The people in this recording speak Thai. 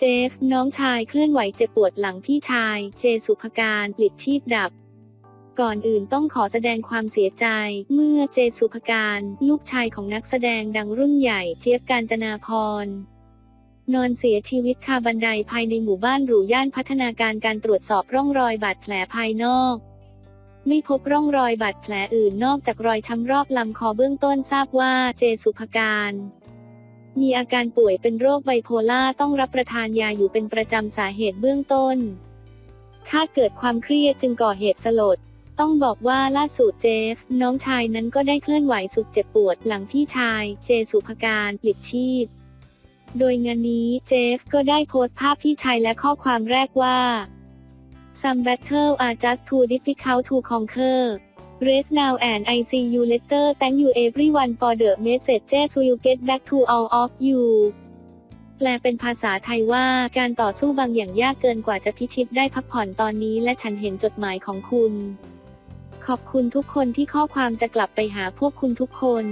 เจฟ น้องชายเคลื่อนไหวเจ็บปวดหลังพี่ชาย เจสุภการปลิดชีพดับ ก่อนอื่นต้องขอแสดงความเสียใจ เมื่อเจสุภการ ลูกชายของนักแสดงดังรุ่นใหญ่เจี๊ยบกาญจนาพรนอนเสียชีวิตคาบันไดภายในหมู่บ้านหรูย่านพัฒนาการการตรวจสอบร่องรอยบาดแผลภายนอก ไม่พบร่องรอยบาดแผลอื่นนอกจากรอยช้ำรอบลำคอเบื้องต้นทราบว่าเจสุภการ มีอาการป่วยเป็นโรคไบโพล่าต้องรับประทานยาอยู่เป็นประจำสาเหตุเบื้องต้นคาดเกิดความเครียดจึงก่อเหตุสลด ต้องบอกว่าล่าสุดเจฟ น้องชายนั้นก็ได้เคลื่อนไหวสุดเจ็บปวดหลังพี่ชาย เจสุภการปลิดชีพ โดยงานนี้เจฟก็ได้โพสต์ภาพพี่ชายและข้อความแรกว่า Some battle are just too difficult to conquer. Rest now and I see you later. Thank you everyone for the messages will get back to all of you. แปลเป็นภาษาไทยว่าการต่อสู้บางอย่างยากเกินกว่าจะพิชิตได้พักผ่อนตอนนี้และฉันเห็นจดหมายของคุณ ขอบคุณทุกคนที่ข้อความจะกลับไปหาพวกคุณทุกคน